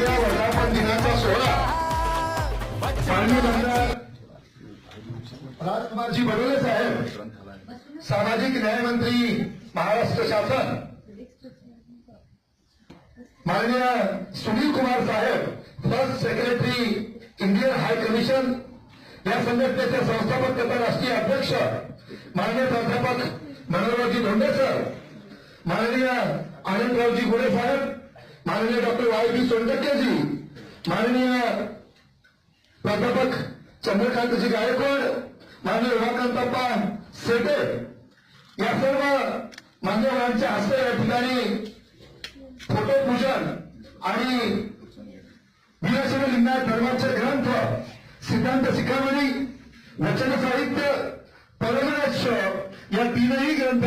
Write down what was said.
तिसऱ्या वर्धापन दिनाचा सोहळा माननीय आमदार राजकुमारजी बडोले साहेब. सामाजिक न्याय मंत्री महाराष्ट्र शासन. माननीय सुनील कुमार साहेब first secretary Indian high commission. या संघटनेचे संस्थापक तथा राष्ट्रीय अध्यक्ष माननीय प्राध्यापक मनोहरजी धोंडे सर. माननीय आनंदरावजी गोडे साहेब. माननीय डॉक्टर वाय पी सोनटक्केजी माननीय प्राध्यापक चंद्रकांतजी गायकवाड माननीय उमाकांतप्पा सेटे या सर्व मान्यवरांच्या हस्ते या ठिकाणी फोटो पूजन आणि वीरशैव लिंगायत धर्माचे ग्रंथ सिद्धांत शिखामणी वचन साहित्य परमराश्य या तीनही ग्रंथांची